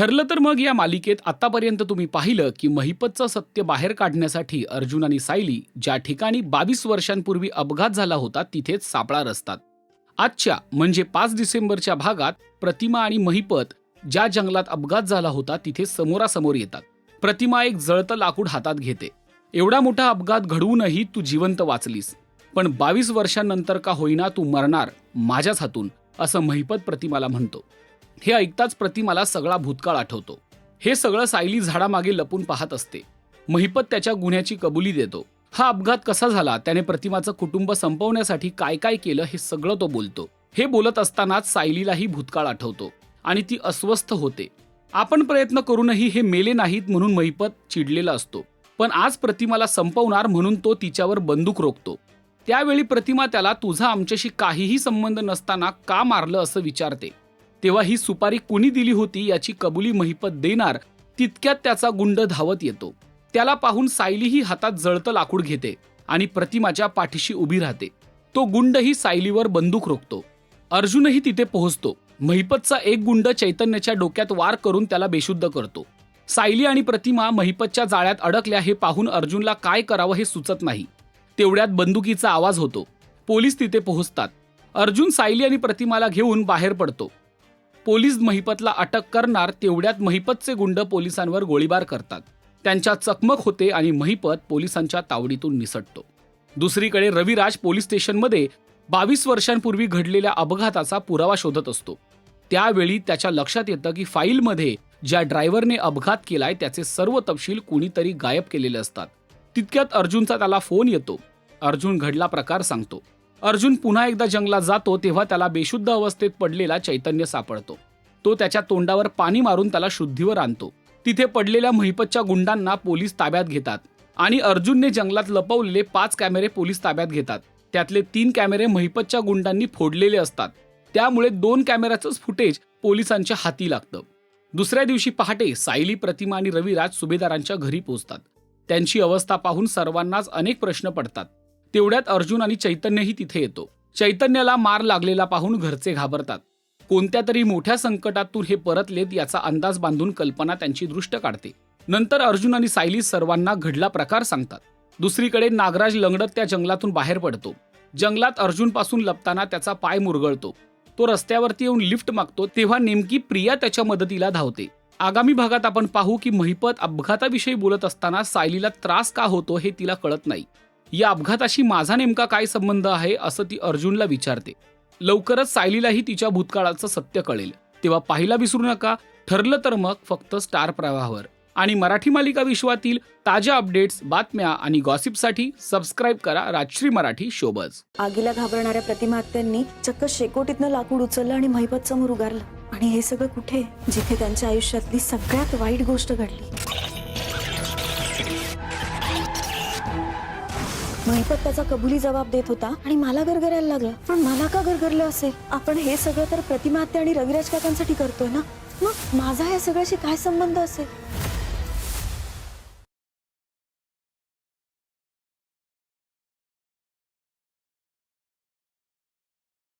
ठरलं तर मग या मालिकेत आतापर्यंत तुम्ही पाहिलं की महिपतचं सत्य बाहेर काढण्यासाठी अर्जुन आणि सायली ज्या ठिकाणी बावीस वर्षांपूर्वी अपघात झाला होता तिथेच सापळा रचतात. आजच्या म्हणजे पाच डिसेंबरच्या भागात प्रतिमा आणि महिपत ज्या जंगलात अपघात झाला होता तिथे समोरासमोर येतात. प्रतिमा एक जळतं लाकूड हातात घेते. एवढा मोठा अपघात घडवूनही तू जिवंत वाचलीस. पण बावीस वर्षांनंतर का होईना तू मरणार माझ्याच हातून असं महिपत प्रतिमाला म्हणतो. हे ऐकताच प्रतिमाला सगळा भूतकाळ आठवतो. हे सगळं सायली झाडामागे लपून पाहत असते. महिपत त्याच्या गुन्ह्याची कबुली देतो. हा अपघात कसा झाला त्याने प्रतिमाचं कुटुंब संपवण्यासाठी काय काय केलं हे सगळं तो बोलतो. हे बोलत असतानाच सायलीलाही भूतकाळ आठवतो. आणि ती अस्वस्थ होते. आपण प्रयत्न करूनही हे मेले नाहीत म्हणून महिपत चिडलेला असतो. पण आज प्रतिमाला संपवणार म्हणून तो तिच्यावर बंदूक रोखतो. त्यावेळी प्रतिमा त्याला तुझा आमच्याशी काहीही संबंध नसताना का मारलं असं विचारते? तेव्हा ही सुपारी कुणी दिली होती याची कबुली महिपत देणार तितक्यात त्याचा गुंड धावत येतो. त्याला पाहून सायलीही हातात जळतं लाकूड घेते आणि प्रतिमाच्या पाठीशी उभी राहते. तो गुंडही सायलीवर बंदूक रोखतो. अर्जुनही तिथे पोहोचतो. महिपतचा एक गुंड चैतन्याच्या डोक्यात वार करून त्याला बेशुद्ध करतो. सायली आणि प्रतिमा महिपतच्या जाळ्यात अडकल्या हे पाहून अर्जुनला काय करावं हे सुचत नाही. तेवढ्यात बंदुकीचा आवाज होतो. पोलीस तिथे पोहोचतात. अर्जुन सायली आणि प्रतिमाला घेऊन बाहेर पडतो. पोलीस महिपतला अटक करणार तेवढ्यात महिपतचे गुंड पोलिसांवर गोळीबार करतात. त्यांच्या चकमक होते आणि महिपत पोलिसांच्या तावडीतून निसटतो. दुसरीकडे रविराज पोलीस स्टेशनमध्ये बावीस वर्षांपूर्वी घडलेल्या अपघाताचा पुरावा शोधत असतो. त्यावेळी त्याच्या लक्षात येतं की फाईलमध्ये ज्या ड्रायव्हरने अपघात केलाय त्याचे सर्व तपशील कुणीतरी गायब केलेले असतात. तितक्यात अर्जुनचा त्याला फोन येतो. अर्जुन घडला प्रकार सांगतो. अर्जुन पुन्हा एकदा जंगलात जातो तेव्हा त्याला बेशुद्ध अवस्थेत पडलेला चैतन्य सापडतो. तो त्याच्या तोंडावर पाणी मारून त्याला शुद्धीवर आणतो. तिथे पडलेल्या महिपतच्या गुंडांना पोलीस ताब्यात घेतात आणि अर्जुनने जंगलात लपवलेले पाच कॅमेरे पोलीस ताब्यात घेतात. त्यातले तीन कॅमेरे महिपतच्या गुंडांनी फोडलेले असतात. त्यामुळे दोन कॅमेऱ्याचंच फुटेज पोलिसांच्या हाती लागतं. दुसऱ्या दिवशी पहाटे सायली प्रतिमा आणि रविराज सुभेदारांच्या घरी पोहोचतात. त्यांची अवस्था पाहून सर्वांनाच अनेक प्रश्न पडतात. तेवढ्यात अर्जुन आणि चैतन्यही तिथे येतो. चैतन्याला मार लागलेला पाहून घरचे घाबरतात. कोणत्या तरी मोठ्या संकटातून हे परतलेत याचा अंदाज बांधून कल्पना त्यांची दृष्ट काढते. नंतर अर्जुन आणि सायली सर्वांना घडला प्रकार सांगतात. दुसरीकडे नागराज लंगडत त्या जंगलातून बाहेर पडतो. जंगलात अर्जुनपासून लपताना त्याचा पाय मुरगळतो. तो रस्त्यावरती येऊन लिफ्ट मागतो तेव्हा नेमकी प्रिया त्याच्या मदतीला धावते. आगामी भागात आपण पाहू की महिपत अपघाताविषयी बोलत असताना सायलीला त्रास का होतो हे तिला कळत नाही. या अपघाताशी माझा नेमका काय संबंध आहे असं ती अर्जुनला विचारते. लवकरच सायलीलाही तिच्या भूतकाळाचं सत्य कळेल. तेव्हा पाहिला विसरू नका ठरलं तर मग फक्त स्टार प्रवाहावर. आणि मराठी मालिका विश्वातील ताज्या अपडेट्स बातम्या आणि गॉसिपसाठी सबस्क्राईब करा राजश्री मराठी शोबज. आगीला घाबरणाऱ्या प्रतिमात्यांनी चक्क शेकोटीतनं लाकूड उचललं आणि महिपत समोर उगारलं. आणि हे सगळं कुठे? जिथे त्यांच्या आयुष्यातली सगळ्यात वाईट गोष्ट घडली. महिपत त्याचा कबुली जबाब देत होता आणि मला गरगरायला लागलं. पण मला का गरगरलं असेल? आपण हे सगळं तर प्रतिमा आणि रविराज काकांसाठी करतोय ना? मग माझा या सगळ्याशी काय संबंध असेल?